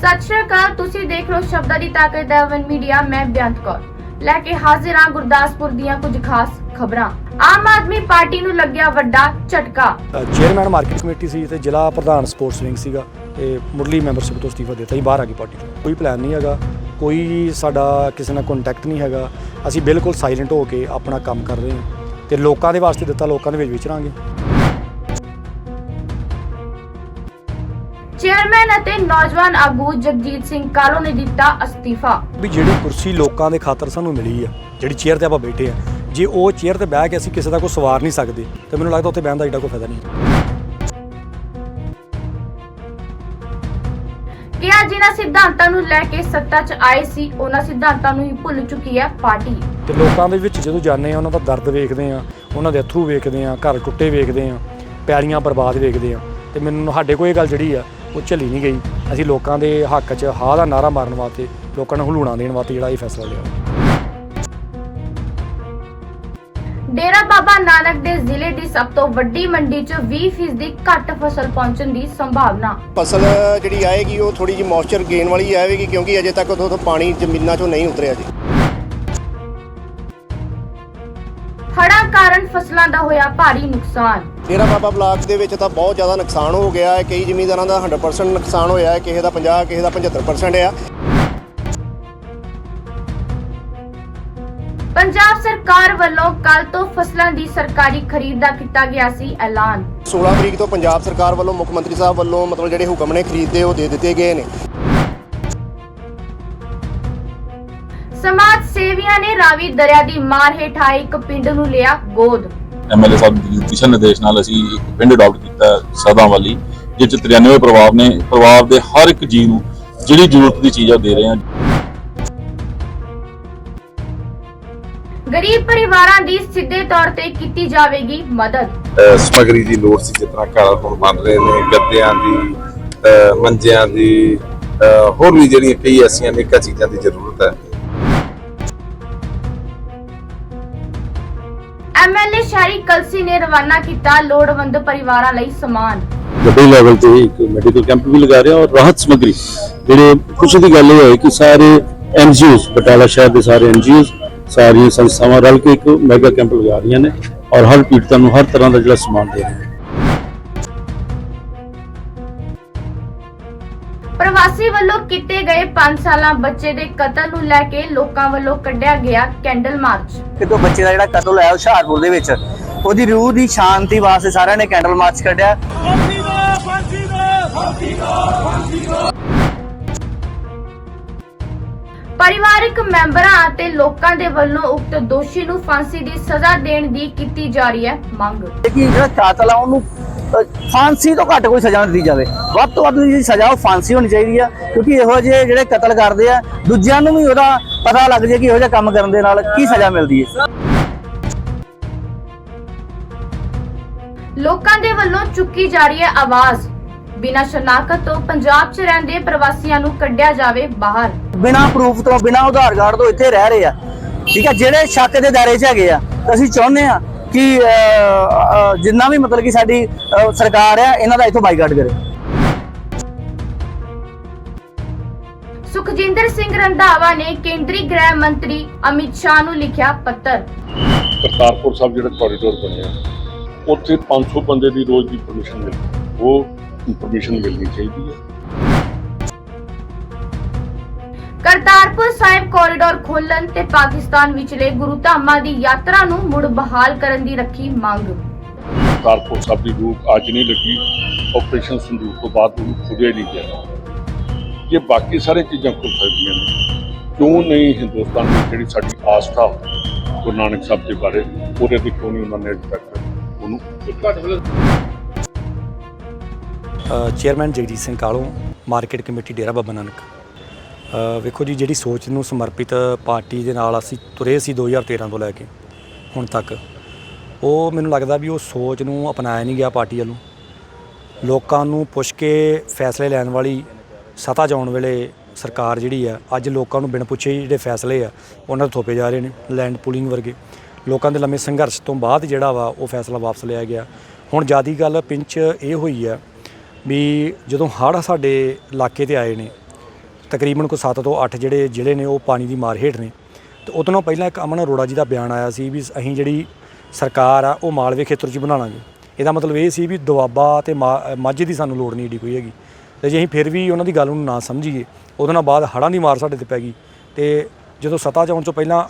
ਸਤਿ ਸ਼੍ਰੀ ਅਕਾਲ, ਤੁਸੀਂ ਦੇਖ ਰਹੇ ਹੋ ਸ਼ਬਦਾਂ ਦੀ ਤਾਕਤ ਦਾ ਵਨ ਮੀਡੀਆ, ਮੈਂ ਬੇਅੰਤ ਕੌਰ। ਲੈ ਕੇ ਹਾਜ਼ਰ ਹਾਂ ਗੁਰਦਾਸਪੁਰ ਦੀਆਂ ਕੁਝ ਖਾਸ ਖਬਰਾਂ। ਆਮ ਆਦਮੀ ਪਾਰਟੀ ਨੂੰ ਲੱਗਿਆ ਵੱਡਾ ਝਟਕਾ। ਚੇਅਰਮੈਨ ਮਾਰਕੀਟ ਕਮੇਟੀ ਸੀ ਤੇ ਜ਼ਿਲ੍ਹਾ ਪ੍ਰਧਾਨ ਸਪੋਰਟਸ ਵਿੰਗ ਸੀਗਾ। ਤੇ ਮੁਰਲੀ ਮੈਂਬਰਸ਼ਿਪ ਤੋਂ ਅਸਤੀਫਾ ਦਿੱਤਾ ਹੀ ਬਾਹਰ ਆ ਗਈ ਪਾਰਟੀ ਕੋਈ ਪਲਾਨ ਨਹੀਂ ਹੈਗਾ, ਕੋਈ ਸਾਡਾ ਕਿਸੇ ਨਾਲ ਕੰਟੈਕਟ ਨਹੀਂ ਹੈਗਾ। ਅਸੀਂ ਬਿਲਕੁਲ ਸਾਇਲੈਂਟ ਹੋ ਕੇ ਆਪਣਾ ਕੰਮ ਕਰ ਰਹੇ ਹਾਂ। ਤੇ ਲੋਕਾਂ ਦੇ ਵਾਸਤੇ ਦਿੱਤਾ, ਲੋਕਾਂ ਦੇ ਵਿੱਚ ਵਿਚਰਾਂਗੇ ਚੇਅਰਮੈਨ ਅਤੇ ਨੌਜਵਾਨ ਆਗੂ ਜਗਜੀਤ ਸਿੰਘ ਕਾਲੋ ਨੇ ਦਿੱਤਾ ਅਸਤੀਫਾ। ਵੀ ਜਿਹੜੀ ਕੁਰਸੀ ਲੋਕਾਂ ਦੇ ਖਾਤਰ ਸਾਨੂੰ ਮਿਲੀ ਆ ਜਿਹੜੀ ਚੇਅਰ ਤੇ ਆਪਾਂ ਬੈਠੇ ਆ ਜੇ ਉਹ ਚੇਅਰ ਤੇ ਬਹਿ ਕੇ ਅਸੀਂ ਕਿਸੇ ਦਾ ਕੋਈ ਸਵਾਰ ਨਹੀਂ ਸਕਦੇ ਤੇ ਮੈਨੂੰ ਲੱਗਦਾ ਉੱਥੇ ਬਹਿਣ ਦਾ ਏਡਾ ਕੋਈ ਫਾਇਦਾ ਨਹੀਂ। ਕਿਹਾ ਜਿਨ੍ਹਾਂ ਸਿਧਾਂਤਾਂ ਨੂੰ ਲੈ ਕੇ ਸੱਤਾ 'ਚ ਆਏ ਸੀ ਉਹਨਾਂ ਸਿਧਾਂਤਾਂ ਨੂੰ ਹੀ ਭੁੱਲ ਚੁੱਕੀ ਹੈ ਪਾਰਟੀ। ਤੇ ਲੋਕਾਂ ਦੇ ਵਿੱਚ ਜਦੋਂ ਜਾਂਦੇ ਆ ਉਹਨਾਂ ਦਾ ਦਰਦ ਵੇਖਦੇ ਆ ਉਹਨਾਂ ਦੇ ਅਥਰੂ ਵੇਖਦੇ ਆ ਘਰ ਟੁੱਟੇ ਵੇਖਦੇ ਆ ਪੈਲੀਆਂ ਬਰਬਾਦ ਵੇਖਦੇ ਆ ਤੇ ਮੈਨੂੰ ਸਾਡੇ ਕੋਲ ਇਹ ਗੱਲ ਜਿਹੜੀ ਆ ਉਹ ਝੱਲੀ ਨਹੀਂ ਗਈ। ਅਸੀਂ ਲੋਕਾਂ ਦੇ ਹੱਕ 'ਚ ਹਾਂ ਦਾ ਨਾਰਾ ਮਾਰਨ ਵਾਸਤੇ ਲੋਕਾਂ ਨੂੰ ਹਲੂਣਾ ਦੇਣ ਵਾਸਤੇ ਜਿਹੜਾ ਇਹ ਫੈਸਲਾ ਲਿਆ। ਡੇਰਾ ਬਾਬਾ ਨਾਨਕ ਦੇ ਜ਼ਿਲ੍ਹੇ ਦੀ ਸਭ ਤੋਂ ਵੱਡੀ ਮੰਡੀ 'ਚ 20% ਦੀ ਘੱਟ ਫਸਲ ਪਹੁੰਚਣ ਦੀ ਸੰਭਾਵਨਾ। ਫਸਲ ਜਿਹੜੀ ਆਏਗੀ ਉਹ ਥੋੜੀ ਜਿਹੀ ਮੌਇਸਚਰ ਗੇਨ ਵਾਲੀ ਆਵੇਗੀ ਕਿਉਂਕਿ ਅਜੇ ਤੱਕ ਉਦੋਂ ਤੋਂ ਪਾਣੀ ਜ਼ਮੀਨਾਂ 'ਚੋਂ ਨਹੀਂ ਉਤਰਿਆ ਜੀ। ਹੜ੍ਹਾਂ ਕਾਰਨ ਫਸਲਾਂ ਦਾ ਹੋਇਆ ਭਾਰੀ ਨੁਕਸਾਨ। ਡੇਰਾ ਬਾਬਾ ਬਲਾਕ ਦੇ ਵਿੱਚ ਤਾਂ ਬਹੁਤ ਜ਼ਿਆਦਾ ਨੁਕਸਾਨ ਹੋ ਗਿਆ ਹੈ। ਕਈ ਜ਼ਮੀਂਦਾਰਾਂ ਦਾ 100% ਨੁਕਸਾਨ ਹੋਇਆ ਹੈ। ਕਿਸੇ ਦਾ 50 ਕਿਸੇ ਦਾ 75% ਆ। ਪੰਜਾਬ ਸਰਕਾਰ ਵੱਲੋਂ ਕੱਲ ਤੋਂ ਫਸਲਾਂ ਦੀ ਸਰਕਾਰੀ ਖਰੀਦ ਦਾ ਕੀਤਾ ਗਿਆ ਸੀ ਐਲਾਨ। 16 ਤਰੀਕ ਤੋਂ ਪੰਜਾਬ ਸਰਕਾਰ ਵੱਲੋਂ ਮੁੱਖ ਮੰਤਰੀ ਸਾਹਿਬ ਵੱਲੋਂ ਮਤਲਬ ਜਿਹੜੇ ਹੁਕਮ ਨੇ ਖਰੀਦਦੇ ਉਹ ਦੇ ਦਿੱਤੇ ਗਏ ਨੇ। ਸਮਾਜ ਸੇਵੀਆਂ ਨੇ ਰਾਵੀ ਦਰਿਆ ਦੀ ਮਾਰ ਹੇਠ ਆਏ ਇੱਕ ਪਿੰਡ ਨੂੰ ਲਿਆ ਗੋਦ। ਐਮਐਲਏ ਸਾਹਿਬ ਦੀ ਦਿਸ਼ਾ ਨਿਰਦੇਸ਼ ਨਾਲ ਅਸੀਂ ਇੱਕ ਪਿੰਡ ਅਡਾਪਟ ਕੀਤਾ ਸਦਾ ਵਾਲੀ ਜਿਸ ਚ 93 ਪਰਿਵਾਰ ਨੇ ਪਰਿਵਾਰ ਦੇ ਹਰ ਇੱਕ ਜੀਅ ਨੂੰ ਜਿਹੜੀ ਜ਼ਰੂਰਤ ਦੀ ਚੀਜ਼ ਆ ਦੇ ਰਹੇ ਹਾਂ। ਗਰੀਬ ਪਰਿਵਾਰਾਂ ਦੀ ਸਿੱਧੇ ਤੌਰ ਤੇ ਕੀਤੀ ਜਾਵੇਗੀ ਮਦਦ। ਸਮੱਗਰੀ ਦੀ ਲੋੜ ਸੀ ਤਰ੍ਹਾਂ ਘਰ ਹੁਣ ਬਣ ਰਹੇ ਨੇ ਗੱਦਿਆਂ ਦੀ ਮੰਜਿਆਂ ਦੀ ਹੋਰ ਵੀ ਜਿਹੜੀਆਂ ਕਈ ਐਸੀਆਂ ਨਿੱਕਾ ਚੀਜ਼ਾਂ ਦੀ ਜ਼ਰੂਰਤ ਹੈ। ਐਮਐਲਏ ਕਲਸੀ ਨੇ ਰਵਾਨਾ ਕੀਤਾ ਲੋੜਵੰਦ ਪਰਿਵਾਰਾਂ ਲਈ ਸਮਾਨ। ਵੱਡੇ ਲੈਵਲ ਤੇ ਇੱਕ ਮੈਡੀਕਲ ਕੈਂਪ ਵੀ ਲਗਾ ਰਿਹਾ ਔਰ ਰਾਹਤ ਸਮਗਰੀ। ਜਿਹੜੇ ਖੁਸ਼ੀ ਦੀ ਗੱਲ ਇਹ ਹੈ ਕਿ ਸਾਰੇ ਐਨਜੀਓਜ਼ ਬਟਾਲਾ ਸ਼ਹਿਰ ਦੇ ਸਾਰੇ ਐਨਜੀਓਜ਼ ਸਾਰੀਆਂ ਸੰਸਥਾਵਾਂ ਰਲ ਕੇ ਇੱਕ ਮੈਗਾ ਕੈਂਪ ਲਗਾ ਰਹੀਆਂ ਨੇ ਔਰ ਹਰ ਪੀੜਤਾਂ ਨੂੰ ਹਰ ਤਰ੍ਹਾਂ ਦਾ ਜਿਹੜਾ ਸਮਾਨ ਦੇ ਰਹੇ ਨੇ ਪ੍ਰਵਾਸੀ ਵੱਲੋਂ ਕੀਤੇ ਗਏ 5 ਸਾਲਾਂ ਬੱਚੇ ਦੇ ਕਤਲ ਨੂੰ ਲੈ ਕੇ ਲੋਕਾਂ ਵੱਲੋਂ ਕੱਢਿਆ ਗਿਆ ਕੈਂਡਲ ਮਾਰਚ। ਕਿਤੋਂ ਬੱਚੇ ਦਾ ਜਿਹੜਾ ਕਤਲ ਹੋਇਆ ਹੁਸ਼ਿਆਰਪੁਰ ਦੇ ਵਿੱਚ ਉਹਦੀ ਰੂਹ ਦੀ ਸ਼ਾਂਤੀ ਵਾਸਤੇ ਸਾਰਿਆਂ ਨੇ ਕੈਂਡਲ ਮਾਰਚ ਕੱਢਿਆ। ਪਰਿਵਾਰਕ ਮੈਂਬਰਾਂ ਅਤੇ ਲੋਕਾਂ ਦੇ ਵੱਲੋਂ ਉਕਤ ਦੋਸ਼ੀ ਨੂੰ ਫਾਂਸੀ ਦੀ ਸਜ਼ਾ ਦੇਣ ਦੀ ਕੀਤੀ ਜਾ ਰਹੀ ਹੈ ਮੰਗ। ਕਿ ਜਿਹੜਾ ਕਾਤਲ ਆ ਉਹਨੂੰ ਫਾਂਸੀ ਤੋਂ ਘੱਟ ਕੋਈ ਸਜ਼ਾ ਦਿੱਤੀ ਜਾਵੇ। ਵੱਧ ਤੋਂ ਵੱਧ ਜਿਹੜੀ ਸਜ਼ਾ ਉਹ ਫਾਂਸੀ ਹੋਣੀ ਚਾਹੀਦੀ ਆ ਕਿਉਂਕਿ ਇਹੋ ਜਿਹੇ ਜਿਹੜੇ ਕਤਲ ਕਰਦੇ ਆ ਦੂਜਿਆਂ ਨੂੰ ਵੀ ਉਹਦਾ ਪਤਾ ਲੱਗ ਜੇ ਕਿ ਇਹੋ ਜਿਹਾ ਕੰਮ ਕਰਨ ਦੇ ਨਾਲ ਕੀ ਸਜ਼ਾ ਮਿਲਦੀ ਹੈ ਲੋਕਾਂ ਦੇ ਵੱਲੋਂ ਚੁੱਕੀ ਜਾ ਰਹੀ ਹੈ ਆਵਾਜ਼। ਬਿਨਾਂ ਸ਼ਨਾਖਤ ਤੋਂ ਪੰਜਾਬ 'ਚ ਰਹਿੰਦੇ ਪ੍ਰਵਾਸੀਆਂ ਨੂੰ ਕੱਢਿਆ ਜਾਵੇ ਬਾਹਰ। ਬਿਨਾਂ ਪ੍ਰੂਫ ਤੋਂ ਬਿਨਾਂ ਆਧਾਰ ਕਾਰਡ ਤੋਂ ਇੱਥੇ ਰਹਿ ਰਹੇ ਆ। ਠੀਕ ਆ ਜਿਹੜੇ ਸ਼ੱਕ ਦੇ ਦਾਇਰੇ 'ਚ ਹੈਗੇ ਆ ਅਸੀਂ ਚਾਹੁੰਦੇ ਆ ਕਿ ਜਿੰਨਾ ਵੀ ਮਤਲਬ ਕਿ ਸਾਡੀ ਸਰਕਾਰ ਆ ਇਹਨਾਂ ਦਾ ਇੱਥੋਂ ਬਾਈਕਾਟ ਕਰੇ। ਸੁਖਜਿੰਦਰ ਸਿੰਘ ਰੰਧਾਵਾ ਨੇ ਕੇਂਦਰੀ ਗ੍ਰਹਿ ਮੰਤਰੀ ਅਮਿਤ ਸ਼ਾਹ ਨੂੰ ਲਿਖਿਆ ਪੱਤਰ। ਕਰਤਾਰਪੁਰ ਸਾਹਿਬ ਜਿਹੜਾ ਕੋਰੀਡੋਰ ਬਣਿਆ ਉੱਥੇ 500 ਬੰਦੇ ਦੀ ਰੋਜ਼ ਦੀ ਪਰਮਿਸ਼ਨ ਮਿਲਦੀ ਉਹ ਪਰਮਿਸ਼ਨ ਮਿਲਣੀ ਚਾਹੀਦੀ ਹੈ। ਕਰਤਾਰਪੁਰ ਸਾਹਿਬ ਕੋਰੀਡੋਰ ਖੋਲਣ ਤੇ ਪਾਕਿਸਤਾਨ ਵਿਚਲੇ ਗੁਰੂ ਧਾਮਾਂ ਦੀ ਯਾਤਰਾ ਨੂੰ ਮੁੜ ਬਹਾਲ ਕਰਨ ਦੀ ਰੱਖੀ ਮੰਗ। ਕਰਤਾਰਪੁਰ ਸਾਹਿਬ ਦੀ ਰੂਪ ਅੱਜ ਨਹੀਂ ਲੱਗੀ ਆਪਰੇਸ਼ਨ ਸੰਦੂਕ ਤੋਂ ਬਾਅਦ ਉਹਨੂੰ ਖੁੱਲਿਆ ਨਹੀਂ ਗਿਆ। ਇਹ ਬਾਕੀ ਸਾਰੇ ਚੀਜ਼ਾਂ ਖੁੱਲ ਸਕਦੀਆਂ ਨੇ ਕਿਉਂ ਨਹੀਂ ਹਿੰਦੁਸਤਾਨ ਦੀ ਜਿਹੜੀ ਸਾਡੀ ਆਸਥਾ ਗੁਰੂ ਨਾਨਕ ਸਾਹਿਬ ਦੇ ਬਾਰੇ ਉਹਦੇ ਤੇ ਕਿਉਂ ਨਹੀਂ ਉਹਨਾਂ ਨੇ ਅਜੇ ਤੱਕ ਉਹਨੂੰ chairman Jagjit Singh Kalon market committee Dera Baba Nanak. ਵੇਖੋ ਜੀ, ਜਿਹੜੀ ਸੋਚ ਨੂੰ ਸਮਰਪਿਤ ਪਾਰਟੀ ਦੇ ਨਾਲ ਅਸੀਂ ਤੁਰੇ ਸੀ 2013 ਤੋਂ ਲੈ ਕੇ ਹੁਣ ਤੱਕ, ਉਹ ਮੈਨੂੰ ਲੱਗਦਾ ਵੀ ਉਹ ਸੋਚ ਨੂੰ ਅਪਣਾਇਆ ਨਹੀਂ ਗਿਆ ਪਾਰਟੀ ਵੱਲੋਂ। ਲੋਕਾਂ ਨੂੰ ਪੁੱਛ ਕੇ ਫੈਸਲੇ ਲੈਣ ਵਾਲੀ ਸਤਾ ਜਾਣ ਵੇਲੇ ਸਰਕਾਰ ਜਿਹੜੀ ਆ, ਅੱਜ ਲੋਕਾਂ ਨੂੰ ਬਿਨ ਪੁੱਛੇ ਜਿਹੜੇ ਫੈਸਲੇ ਆ, ਉਹਨਾਂ ਦੇ ਥੋਪੇ ਜਾ ਰਹੇ ਨੇ ਲੈਂਡ ਪੂਲਿੰਗ ਵਰਗੇ। ਲੋਕਾਂ ਦੇ ਲੰਮੇ ਸੰਘਰਸ਼ ਤੋਂ ਬਾਅਦ ਜਿਹੜਾ ਵਾ, ਉਹ ਫੈਸਲਾ ਵਾਪਸ ਲਿਆ ਗਿਆ। ਹੁਣ ਜਿਆਦੀ ਗੱਲ ਪਿੰਚ ਇਹ ਹੋਈ ਆ ਵੀ ਜਦੋਂ ਹੜ੍ਹ ਸਾਡੇ ਇਲਾਕੇ ਤੇ ਆਏ ਨੇ ਤਕਰੀਬਨ ਕੋ 7 ਤੋਂ 8 ਜਿਹੜੇ ਜ਼ਿਲ੍ਹੇ ਨੇ ਉਹ ਪਾਣੀ ਦੀ ਮਾਰ ਹੇਠ ਨੇ। ਤੇ ਉਦੋਂ ਤੋਂ ਪਹਿਲਾਂ ਇੱਕ ਅਮਨ ਅਰੋੜਾ ਜੀ ਦਾ ਬਿਆਨ ਆਇਆ ਸੀ ਵੀ ਅਸੀਂ ਜਿਹੜੀ ਸਰਕਾਰ ਆ, ਉਹ ਮਾਲਵੇ ਖੇਤਰ 'ਚ ਬਣਾਵਾਂਗੇ ਇਹਦਾ ਮਤਲਬ ਇਹ ਸੀ ਵੀ ਦੁਆਬਾ ਤੇ ਮਾ- ਮਾਝੇ ਦੀ ਸਾਨੂੰ ਲੋੜ ਨਹੀਂ ਏਡੀ ਕੋਈ ਹੈਗੀ। ਤੇ ਜੇ ਅਸੀਂ ਫਿਰ ਵੀ ਉਹਨਾਂ ਦੀ ਗੱਲ ਨੂੰ ਨਾ ਸਮਝੀਏ, ਉਹਦੇ ਨਾਲ ਬਾਅਦ ਹੜ੍ਹਾਂ ਦੀ ਮਾਰ ਸਾਡੇ ਤੇ ਪੈ ਗਈ। ਤੇ ਜਦੋਂ ਸੱਤਾ 'ਚ ਆਉਣ ਤੋਂ ਪਹਿਲਾਂ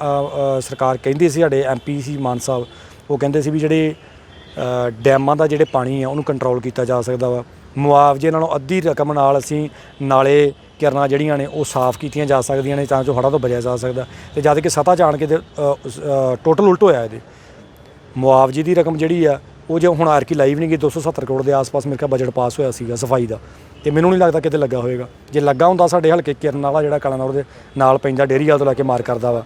ਸਰਕਾਰ ਕਹਿੰਦੀ ਸੀ ਸਾਡੇ ਐਮਪੀ ਸੀ ਮਾਨ ਸਾਹਿਬ, ਉਹ ਕਹਿੰਦੇ ਸੀ ਵੀ ਜਿਹੜੇ ਡੈਮਾਂ ਦਾ ਜਿਹੜੇ ਪਾਣੀ ਆ, ਉਹਨੂੰ ਕੰਟਰੋਲ ਕੀਤਾ ਜਾ ਸਕਦਾ ਵਾ। ਮੁਆਵਜ਼ੇ ਨਾਲੋਂ ਅੱਧੀ ਰਕਮ ਨਾਲ ਅਸੀਂ ਨਾਲੇ ਕਿਰਨਾਂ ਜਿਹੜੀਆਂ ਨੇ ਉਹ ਸਾਫ਼ ਕੀਤੀਆਂ ਜਾ ਸਕਦੀਆਂ ਨੇ ਤਾਂ ਜੋ ਹੜ੍ਹਾਂ ਤੋਂ ਬਚਿਆ ਜਾ ਸਕਦਾ। ਤੇ ਜਦ ਕਿ ਸੱਤਾ ਜਾਣ ਕੇ ਟੋਟਲ ਉਲਟ ਹੋਇਆ ਇਹਦੇ। ਮੁਆਵਜ਼ੇ ਦੀ ਰਕਮ ਜਿਹੜੀ ਆ, ਉਹ ਜੇ ਹੁਣ ਆਰਕੀ ਲਾਈਵ ਨਹੀਂ ਗਈ 270 ਕਰੋੜ ਦੇ ਆਸ-ਪਾਸ ਮੇਰੇ ਖਿਆਲ ਬਜਟ ਪਾਸ ਹੋਇਆ ਸੀਗਾ ਸਫ਼ਾਈ ਦਾ। ਤੇ ਮੈਨੂੰ ਨਹੀਂ ਲੱਗਦਾ ਕਿਤੇ ਲੱਗਾ ਹੋਵੇਗਾ। ਜੇ ਲੱਗਾ ਹੁੰਦਾ ਸਾਡੇ ਹਲਕੇ ਕਿਰਨ ਵਾਲਾ ਜਿਹੜਾ ਕਲਾਨੌਰ ਦੇ ਨਾਲ ਪੈਂਦਾ ਡੇਰੀ ਵਾਲ ਤੋਂ ਲੈ ਕੇ ਮਾਰ ਕਰਦਾ ਵਾ,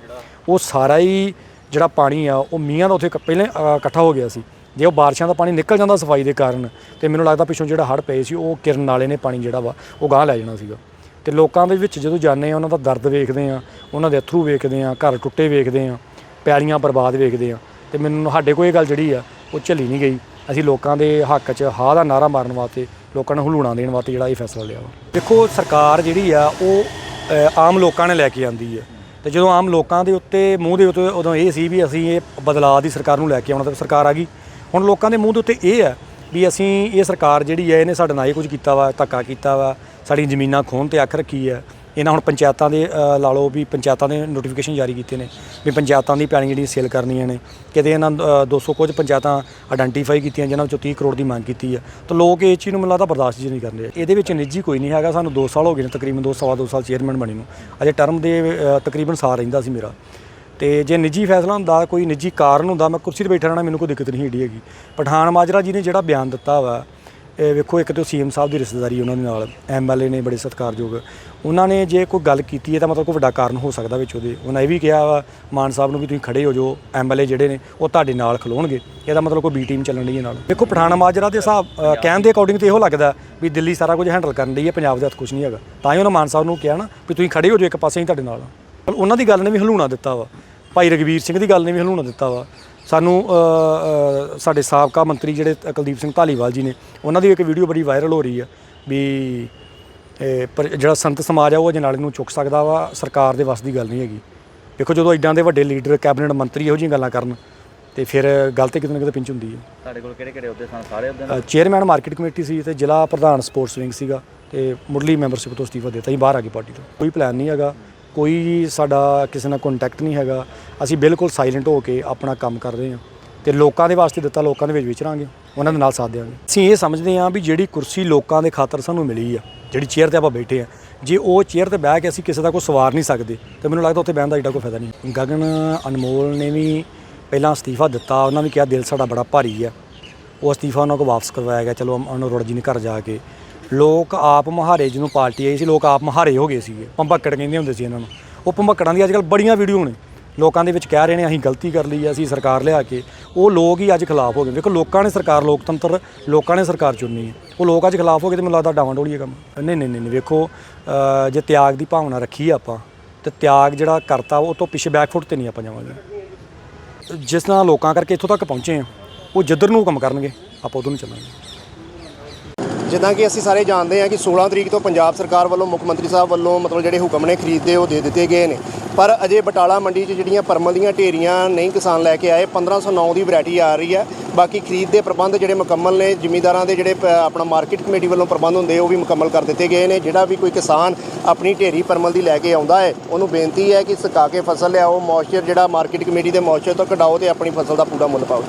ਉਹ ਸਾਰਾ ਹੀ ਜਿਹੜਾ ਪਾਣੀ ਆ, ਉਹ ਮੀਂਹਾਂ ਦਾ ਉੱਥੇ ਕ- ਪਹਿਲਾਂ ਇਕੱਠਾ ਹੋ ਗਿਆ ਸੀ। ਜੇ ਉਹ ਬਾਰਿਸ਼ਾਂ ਦਾ ਪਾਣੀ ਨਿਕਲ ਜਾਂਦਾ ਸਫ਼ਾਈ ਦੇ ਕਾਰਨ, ਤੇ ਮੈਨੂੰ ਲੱਗਦਾ ਪਿੱਛੋਂ ਜਿਹੜਾ ਹੜ੍ਹ ਪਏ ਸੀ, ਉਹ ਕਿਰਨ ਨਾਲੇ ਨੇ ਪਾਣੀ ਜਿਹੜਾ ਵਾ, ਉਹ ਗਾਂਹ ਲੈ ਜਾਣਾ ਸੀਗਾ। ਤੇ ਲੋਕਾਂ ਦੇ ਵਿੱਚ ਜਦੋਂ ਜਾਂਦੇ ਆ, ਉਹਨਾਂ ਦਾ ਦਰਦ ਵੇਖਦੇ ਆ, ਉਹਨਾਂ ਦੇ ਅਥਰੂ ਵੇਖਦੇ ਆ, ਘਰ ਟੁੱਟੇ ਵੇਖਦੇ ਆ ਪੈਲੀਆਂ ਬਰਬਾਦ ਵੇਖਦੇ ਆ, ਤੇ ਮੈਨੂੰ ਸਾਡੇ ਕੋਲ ਇਹ ਗੱਲ ਜਿਹੜੀ ਆ, ਉਹ ਝੱਲੀ ਨਹੀਂ ਗਈ। ਅਸੀਂ ਲੋਕਾਂ ਦੇ ਹੱਕ 'ਚ ਹਾਂ ਦਾ ਨਾਰਾ ਮਾਰਨ ਵਾਸਤੇ, ਲੋਕਾਂ ਨੂੰ ਹਲੂਣਾ ਦੇਣ ਵਾਸਤੇ ਜਿਹੜਾ ਇਹ ਫੈਸਲਾ ਲਿਆ ਵਾ। ਦੇਖੋ, ਸਰਕਾਰ ਜਿਹੜੀ ਆ, ਉਹ ਆਮ ਲੋਕਾਂ ਨੇ ਲੈ ਕੇ ਆਂਦੀ ਹੈ ਤੇ ਜਦੋਂ ਆਮ ਲੋਕਾਂ ਦੇ ਉੱਤੇ, ਮੂੰਹ ਦੇ ਉੱਤੇ ਉਦੋਂ ਇਹ ਸੀ ਵੀ ਅਸੀਂ ਇਹ ਬਦਲਾਅ ਦੀ ਸਰਕਾਰ ਨੂੰ ਲੈ ਕੇ ਆਉਣਾ, ਤੇ ਸਰਕਾਰ ਆ ਗਈ। ਹੁਣ ਲੋਕਾਂ ਦੇ ਮੂੰਹ ਦੇ ਉੱਤੇ ਇਹ ਹੈ ਵੀ ਅਸੀਂ ਇਹ ਸਰਕਾਰ ਜਿਹੜੀ ਹੈ ਇਹਨੇ ਸਾਡੇ ਨਾਲ ਇਹ ਕੁਝ ਕੀਤਾ ਵਾ ਧੱਕਾ ਕੀਤਾ ਵਾ ਸਾਡੀਆਂ ਜ਼ਮੀਨਾਂ ਖੋਹਣ ਤੇ ਅੱਖ ਰੱਖੀ ਹੈ। ਇਹਨਾਂ ਹੁਣ ਪੰਚਾਇਤਾਂ ਦੇ ਲਾ ਲਓ ਵੀ ਪੰਚਾਇਤਾਂ ਦੇ ਨੋਟੀਫਿਕੇਸ਼ਨ ਜਾਰੀ ਕੀਤੇ ਨੇ ਵੀ ਪੰਚਾਇਤਾਂ ਦੀ ਪੈਣੀ ਜਿਹੜੀ ਸੇਲ ਕਰਨੀਆਂ ਨੇ। ਕਿਤੇ ਇਹਨਾਂ ਅ, 200 ਕੁਝ ਪੰਚਾਇਤਾਂ ਆਇਡੈਂਟੀਫਾਈ ਕੀਤੀਆਂ ਜਿਨ੍ਹਾਂ ਵਿੱਚੋਂ 30 ਕਰੋੜ ਦੀ ਮੰਗ ਕੀਤੀ ਆ ਤਾਂ ਲੋਕ ਇਹ ਚੀਜ਼ ਨੂੰ ਮੈਨੂੰ ਲੱਗਦਾ ਬਰਦਾਸ਼ਤ ਜੀ ਨਹੀਂ ਕਰਦੇ। ਇਹਦੇ ਵਿੱਚ ਨਿੱਜੀ ਕੋਈ ਨਹੀਂ ਹੈਗਾ। ਸਾਨੂੰ 2 ਸਾਲ ਹੋ ਗਏ ਨੇ ਤਕਰੀਬਨ 2 ਸਵਾ 2 ਸਾਲ ਚੇਅਰਮੈਨ ਬਣੇ ਨੂੰ। ਅਜੇ ਟਰਮ ਦੇ ਤਕਰੀਬਨ ਸਾਲ ਰਹਿੰਦਾ ਸੀ ਮੇਰਾ। ਤੇ ਜੇ ਨਿੱਜੀ ਫੈਸਲਾ ਹੁੰਦਾ, ਕੋਈ ਨਿੱਜੀ ਕਾਰਨ ਹੁੰਦਾ, ਮੈਂ ਕੁਰਸੀ ਤੇ ਬੈਠਾ ਰਹਿਣਾ, ਮੈਨੂੰ ਕੋਈ ਦਿੱਕਤ ਨਹੀਂ ਏਡੀ ਹੈਗੀ। ਪਠਾਨ ਮਾਜਰਾ ਜੀ ਨੇ ਜਿਹੜਾ ਬਿਆਨ ਦਿੱਤਾ ਵਾ, ਇਹ ਵੇਖੋ, ਇੱਕ ਤਾਂ ਸੀਐਮ ਸਾਹਿਬ ਦੀ ਰਿਸ਼ਤੇਦਾਰੀ ਉਹਨਾਂ ਦੇ ਨਾਲ ਐਮਐਲਏ ਨੇ ਬੜੇ ਸਤਿਕਾਰਯੋਗ। ਉਹਨਾਂ ਨੇ ਜੇ ਕੋਈ ਗੱਲ ਕੀਤੀ ਹੈ, ਤਾਂ ਮਤਲਬ ਕੋਈ ਵੱਡਾ ਕਾਰਨ ਹੋ ਸਕਦਾ ਵਿੱਚ ਉਹਦੇ। ਉਹਨਾਂ ਇਹ ਵੀ ਕਿਹਾ ਵਾ, ਮਾਨ ਸਾਹਿਬ ਨੂੰ ਵੀ ਤੁਸੀਂ ਖੜੇ ਹੋ ਜੋ ਐਮਐਲਏ ਜਿਹੜੇ ਨੇ, ਉਹ ਤੁਹਾਡੇ ਨਾਲ ਖਲੋਣਗੇ। ਇਹਦਾ ਮਤਲਬ ਕੋਈ ਬੀ ਟੀਮ ਚੱਲਣ ਦੀ ਨਾਲ। ਦੇਖੋ, ਪਠਾਨ ਮਾਜਰਾ ਦੇ ਹਿਸਾਬ ਕਹਿਣ ਦੇ ਅਕੋਰਡਿੰਗ ਤੇ ਇਹੋ ਲੱਗਦਾ ਵੀ ਦਿੱਲੀ ਸਾਰਾ ਕੁਝ ਹੈਂਡਲ ਕਰਨ ਦੀ ਹੈ, ਪੰਜਾਬ ਦੇ ਹੱਥ ਕੁਝ ਨਹੀਂ ਹੈਗਾ। ਤਾਂ ਹੀ ਉਹਨਾਂ ਮਾਨ ਸਾਹਿਬ ਨੂੰ ਕਿਹਾ ਨਾ ਵੀ ਤੁਸੀਂ ਖੜੇ ਹੋ ਜੋ ਇੱਕ ਪਾਸੇ ਹੀ ਤੁਹਾਡੇ ਨਾਲ ਉਹਨਾਂ ਦੀ ਗੱਲ ਨੇ ਵੀ ਹਲੂਣਾ ਦਿੱਤਾ ਵਾ। ਭਾਈ ਰਗਵੀਰ ਸਿੰਘ ਦੀ ਗੱਲ ਨੇ ਵੀ ਹਲੂਣਾ ਦਿੱਤਾ ਵਾ। ਸਾਨੂੰ ਸਾਡੇ ਸਾਬਕਾ ਮੰਤਰੀ ਜਿਹੜੇ ਕੁਲਦੀਪ ਸਿੰਘ ਧਾਲੀਵਾਲ ਜੀ ਨੇ ਉਹਨਾਂ ਦੀ ਇੱਕ ਵੀਡੀਓ ਬੜੀ ਵਾਇਰਲ ਹੋ ਰਹੀ ਆ ਵੀ ਪਰ ਜਿਹੜਾ ਸੰਤ ਸਮਾਜ ਆ ਉਹ ਅਜਨਾਲੇ ਨੂੰ ਚੁੱਕ ਸਕਦਾ ਵਾ ਸਰਕਾਰ ਦੇ ਵੱਸ ਦੀ ਗੱਲ ਨਹੀਂ ਹੈਗੀ। ਦੇਖੋ ਜਦੋਂ ਇਦਾਂ ਦੇ ਵੱਡੇ ਲੀਡਰ ਕੈਬਨਿਟ ਮੰਤਰੀ ਇਹੋ ਜਿਹੀਆਂ ਗੱਲਾਂ ਕਰਨ ਤੇ ਫਿਰ ਗੱਲ ਤੇ ਕਿਤੇ ਨਾ ਕਿਤੇ ਪਿੰਚ ਹੁੰਦੀ ਹੈ ਸਾਡੇ ਕੋਲ ਕਿਹੜੇ ਕਿਹੜੇ ਅਹੁਦੇ ਸਨ? ਸਾਰੇ ਅਹੁਦੇ ਚੇਅਰਮੈਨ ਮਾਰਕੀਟ ਕਮੇਟੀ ਸੀ ਤੇ ਜ਼ਿਲ੍ਹਾ ਪ੍ਰਧਾਨ ਸਪੋਰਟਸ ਵਿੰਗ ਸੀਗਾ ਤੇ ਮੁੱਢਲੀ ਮੈਂਬਰਸ਼ਿਪ ਤੋਂ ਅਸਤੀਫਾ ਦਿੱਤਾ ਜੀ ਬਾਹਰ ਆ ਗਏ ਪਾਰਟੀ ਤੋਂ। ਕੋਈ ਪਲਾਨ ਨਹੀਂ ਹੈਗਾ। ਕੋਈ ਸਾਡਾ ਕਿਸੇ ਨਾਲ ਕੰਟੈਕਟ ਨਹੀਂ ਹੈਗਾ। ਅਸੀਂ ਬਿਲਕੁਲ ਸਾਇਲੈਂਟ ਹੋ ਕੇ ਆਪਣਾ ਕੰਮ ਕਰ ਰਹੇ ਹਾਂ। ਤੇ ਲੋਕਾਂ ਦੇ ਵਾਸਤੇ ਦਿੱਤਾ, ਲੋਕਾਂ ਦੇ ਵਿੱਚ ਵਿਚਰਾਂਗੇ। ਉਹਨਾਂ ਦੇ ਨਾਲ ਸਾਥ ਦੇਵਾਂਗੇ। ਅਸੀਂ ਇਹ ਸਮਝਦੇ ਹਾਂ ਵੀ ਜਿਹੜੀ ਕੁਰਸੀ ਲੋਕਾਂ ਦੇ ਖਾਤਰ ਸਾਨੂੰ ਮਿਲੀ ਆ, ਜਿਹੜੀ ਚੇਅਰ ਤੇ ਆਪਾਂ ਬੈਠੇ ਆ ਜੇ ਉਹ ਚੇਅਰ ਤੇ ਬਹਿ ਕੇ ਅਸੀਂ ਕਿਸੇ ਦਾ ਕੋਈ ਸਵਾਰ ਨਹੀਂ ਸਕਦੇ, ਤੇ ਮੈਨੂੰ ਲੱਗਦਾ ਉੱਥੇ ਬਹਿਣ ਦਾ ਏਡਾ ਕੋਈ ਫਾਇਦਾ ਨਹੀਂ ਗਗਨ ਅਨਮੋਲ ਨੇ ਵੀ ਪਹਿਲਾਂ ਅਸਤੀਫਾ ਦਿੱਤਾ, ਉਹਨਾਂ ਵੀ ਕਿਹਾ ਦਿਲ ਸਾਡਾ ਬੜਾ ਭਾਰੀ ਆ। ਉਹ ਅਸਤੀਫਾ ਉਹਨਾਂ ਕੋਲ ਵਾਪਸ ਕਰਵਾਇਆ ਗਿਆ। ਚਲੋ ਅਮਨ ਜੀ ਨੇ ਘਰ ਜਾ ਕੇ ਲੋਕ ਆਪ ਮਹਾਰੇ ਜਿਹਨੂੰ ਪਾਰਟੀ ਆਈ ਸੀ ਲੋਕ ਆਪ ਮਹਾਰੇ ਹੋ ਗਏ ਸੀਗੇ। ਪੰਭਕੜ ਕਹਿੰਦੇ ਹੁੰਦੇ ਸੀ ਇਹਨਾਂ ਨੂੰ। ਉਹ ਪੰਭਕੜਾਂ ਦੀ ਅੱਜ ਅੱਜਕੱਲ ਬੜੀਆਂ ਵੀਡੀਓ ਨੇ। ਲੋਕਾਂ ਦੇ ਵਿੱਚ ਕਹਿ ਰਹੇ ਨੇ ਅਸੀਂ ਗਲਤੀ ਕਰ ਲਈ ਹੈ ਅਸੀਂ ਸਰਕਾਰ ਲਿਆ ਕੇ। ਉਹ ਲੋਕ ਹੀ ਅੱਜ ਖਿਲਾਫ ਹੋ ਗਏ। ਵੇਖੋ ਲੋਕਾਂ ਨੇ ਸਰਕਾਰ ਲੋਕਤੰਤਰ ਲੋਕਾਂ ਨੇ ਸਰਕਾਰ ਚੁਣਨੀ ਹੈ। ਉਹ ਲੋਕ ਅੱਜ ਖਿਲਾਫ ਹੋ ਗਏ ਤੇ ਮੈਨੂੰ ਲੱਗਦਾ ਡਾਵਾਂਡੋਲੀ ਹੈ ਕੰਮ। ਨਹੀਂ ਨਹੀਂ ਨਹੀਂ ਨਹੀਂ, ਵੇਖੋ ਜੇ ਤਿਆਗ ਦੀ ਭਾਵਨਾ ਰੱਖੀ ਆ ਆਪਾਂ ਤੇ ਤਿਆਗ ਜਿਹੜਾ ਕਰਤਾ ਉਹ ਤੋਂ ਪਿੱਛੇ ਬੈਕਫੁੱਟ ਤੇ ਨਹੀਂ ਆਪਾਂ ਜਾਵਾਂਗੇ। ਜਿਸ ਨਾਲ ਲੋਕਾਂ ਕਰਕੇ ਇੱਥੋਂ ਤੱਕ ਪਹੁੰਚੇ ਆ ਉਹ ਜਿੱਧਰ ਨੂੰ ਕੰਮ ਕਰਨਗੇ ਆਪਾਂ ਉਧਰ ਨੂੰ ਚੱਲਾਂਗੇ। ਜਿੱਦਾਂ ਕਿ ਅਸੀਂ ਸਾਰੇ ਜਾਣਦੇ ਹਾਂ ਕਿ 16 ਤਰੀਕ ਤੋਂ ਪੰਜਾਬ ਸਰਕਾਰ ਵੱਲੋਂ ਮੁੱਖ ਮੰਤਰੀ ਸਾਹਿਬ ਵੱਲੋਂ ਮਤਲਬ ਜਿਹੜੇ ਹੁਕਮ ਨੇ ਖਰੀਦਦੇ ਉਹ ਦੇ ਦਿੱਤੇ ਗਏ ਨੇ। ਪਰ ਅਜੇ ਬਟਾਲਾ ਮੰਡੀ 'ਚ ਜਿਹੜੀਆਂ ਪਰਮਲ ਦੀਆਂ ਢੇਰੀਆਂ ਨਹੀਂ ਕਿਸਾਨ ਲੈ ਕੇ ਆਏ 1509 ਦੀ ਵੈਰਾਈਟੀ ਆ ਰਹੀ ਹੈ। ਬਾਕੀ ਖਰੀਦ ਦੇ ਪ੍ਰਬੰਧ ਜਿਹੜੇ ਮੁਕੰਮਲ ਨੇ, ਜ਼ਿਮੀਂਦਾਰਾਂ ਦੇ ਜਿਹੜੇ ਪ- ਆਪਣਾ ਮਾਰਕੀਟ ਕਮੇਟੀ ਵੱਲੋਂ ਪ੍ਰਬੰਧ ਹੁੰਦੇ, ਉਹ ਵੀ ਮੁਕੰਮਲ ਕਰ ਦਿੱਤੇ ਗਏ ਨੇ। ਜਿਹੜਾ ਵੀ ਕੋਈ ਕਿਸਾਨ ਆਪਣੀ ਢੇਰੀ ਪਰਮਲ ਦੀ ਲੈ ਕੇ ਆਉਂਦਾ ਹੈ, ਉਹਨੂੰ ਬੇਨਤੀ ਹੈ ਕਿ ਸੁਕਾ ਕੇ ਫਸਲ ਲਿਆਓ, ਮੌਇਸਚਰ ਜਿਹੜਾ ਮਾਰਕੀਟ ਕਮੇਟੀ ਦੇ ਮੌਇਸਚਰ ਤੋਂ ਕਢਾਓ ਤੇ ਆਪਣੀ ਫਸਲ ਦਾ ਪੂਰਾ ਮੁੱਲ ਪਾਓ।